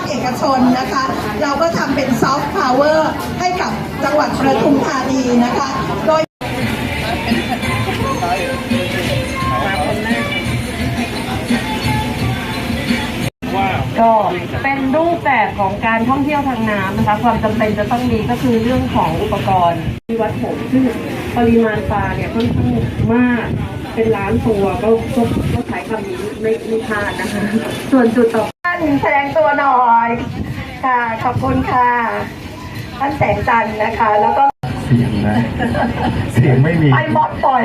คเอกชนนะคะ เราก็ทำเป็นซอฟต์พาวเวอร์ให้กับจังหวัดประทุมธานีนะคะ โดยก็เป็นรูปแบบของการท่องเที่ยวทางน้ำนะคะ ความจำเป็นจะต้องมีก็คือเรื่องของอุปกรณ์ที่วัดผงซึ่งปริมาณปลาเนี่ยค่อนข้างมากเป็นล้านตัวก็ก็ก็ใช้คำนี้ไม่ไม่พลาดนะคะ ส่วนจุดต่อ ท่านแสดงตัวหน่อยค่ะขอบคุณค่ะ ท่านแสงจันทร์นะคะ แล้วก็เสียงนะเสียงไม่มีไอ้บอสปล่อย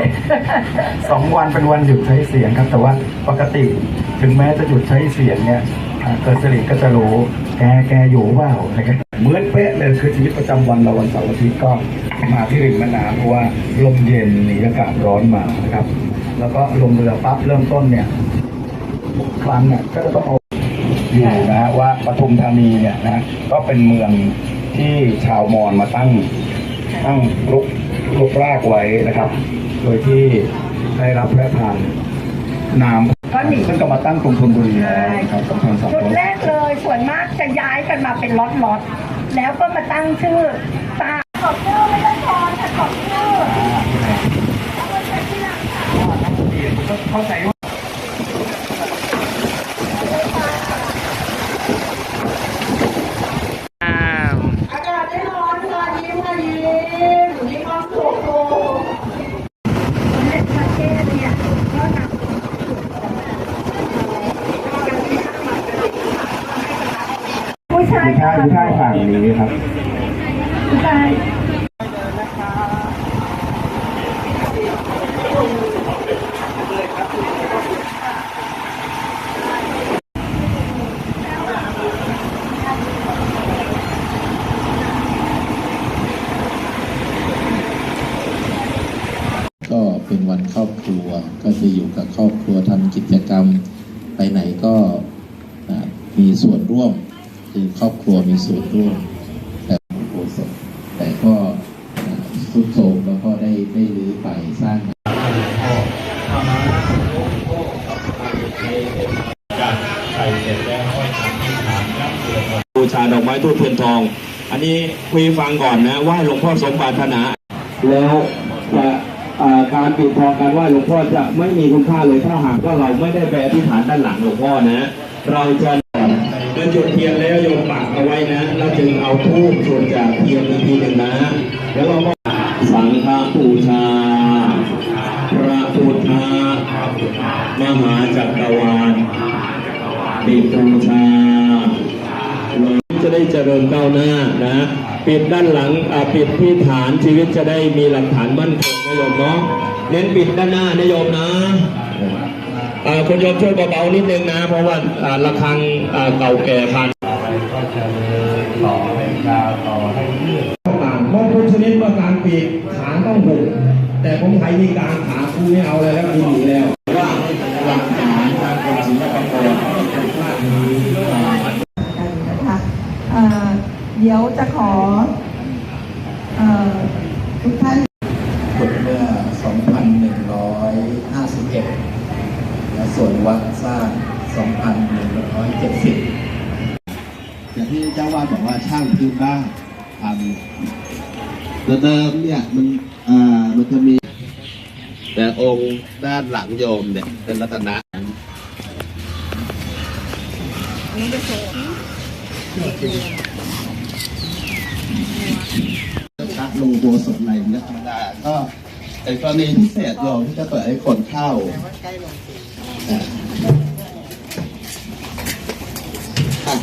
สองวันเป็นวันหยุดใช้เสียงครับ แต่ว่าปกติถึงแม้จะหยุดใช้เสียงเนี่ยอ่าเกิดสิริก็จะรู้แกแกอยู่เปล่าอะไรเงี้ยเหมือนเป๊ะเลยคือชีวิตประจำวันเราวันเสาร์อาทิตย์ก็มาที่ริมแม่น้ำเพราะว่าลมเย็นหนีอากาศร้อนมานะครับ แล้วก็ลงเรือปั๊บเริ่มต้นเนี่ยทุกครั้งเนี่ยก็จะต้องเอา อยู่นะว่าปทุมธานีเนี่ยนะก็เป็นเมืองที่ชาวมอญมาตั้งตั้งลุกลุกรากไว้นะครับ โดยที่ได้รับพระราชทานนามท่านท่านก็มาตั้งกรุงธนบุรีแล้วนะครับสองพันสองจุดแรกเลยส่วนมากจะย้ายกันมาเป็นล็อตล็อตแล้วก็มาตั้งชื่อตาขอบชื่อไม่ต้องทอแต่ขอบชื่อเข้าใจว่า อากาศได้ร้อนค่ะยิ้มค่ะยิ้มมีความสุขโอ้ เล่นประเทศเนี่ยก็หนัก ผู้ ชายผู้ชายผู้ชายฝั่งนี้ครับใชายก็เป็นวันครอบครัวก็จะอยู่กับครอบครัวทำกิจกรรมไปไหนก็มีส่วนร่วม คือครอบครัวมีส่วนร่วมแต่โบสถแต่ก็อ่าทุดโทมแล้วก็ได้ได้รื้อไปสร้างบูชาดอกไม้ทูบเทียนทอง อันนี้คุยฟังก่อนนะไหว้หลวงพ่อสมปรารถนา แล้วจะการปิดทองการไหว้หลวงพ่อจะไม่มีคุณค่าเลยถ้าหากว่าเราไม่ได้ไปอธิษฐานด้านหลังหลวงพ่อนะ เราจะ จุดเทียนแล้วโยมปักเอาไว้นะ เราจึงเอาทูบส่วนจากเทียนอีกทีหนึ่งนะ แล้วเราก็สังฆบูชา พระพุทธมหาจักรวาลปิดบูชาจะได้เจริญก้าวหน้านะปิดด้านหลังปิดที่ฐานชีวิตจะได้มีหลักฐานมั่นคงนะโยมเนาะเน้นปิดด้านหน้านะโยมนะ คุณโยมช่วยเบาๆนิดนึงนะ เพราะว่าอ่าระฆังอ่าเก่าแก่พันต่อให้ยาวต่อให้ยืดต่างมงคลชนิดว่าการปิดขาต้องหุบแต่ผมไทยนี่กลางขาคูไม่เอาเลยแล้วคูหนีแล้วว่าหลักฐานทางกรมศิลปากรเป็นภาพนี้กันนะคะเอ่อเดี๋ยวจะขอเอ่อทุกท่าน กฎเมื่อ 2,151 และส่วนวัดสร้าง 2,170อย่างที่เจ้าวาดบอกว่าช่างพื้นบ้านทำแต่เดิมเนี่ยมันอ่ามันจะมี แต่องค์ด้านหลังโยมเนี่ยเป็นรัตนะพระลงโบสถ์ในเนี่ยธรรมดาก็ในกรณีพิเศษโยมที่จะเปิดให้คนเข้า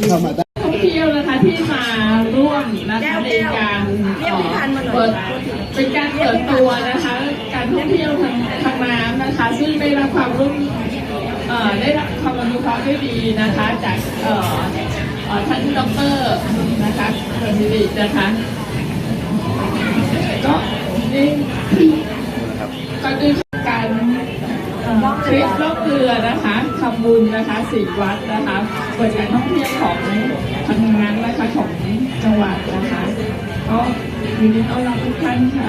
เข้ามาได้ท่องเที่ยวนะคะที่มาร่วมนะคะในการเปิดเป็นการเปิดตัวนะคะ การท่องเที่ยวทางทางน้ำนะคะ ซึ่งได้รับความร่วมเอ่อได้รับความอนุเคราะห์ด้วยดีนะคะจากเอ่อท่านดอกเตอรนะคะเกิดสิรินะคะก็นี่ก็คือการเทริปล่องเรือนะคะ ทำบุญนะคะสี่วัดนะคะเปิดการท่องเที่ยวของทางนั้นนะคะของจังหวัดนะคะ ก็ยินดีต้อนรับทุกท่านค่ะ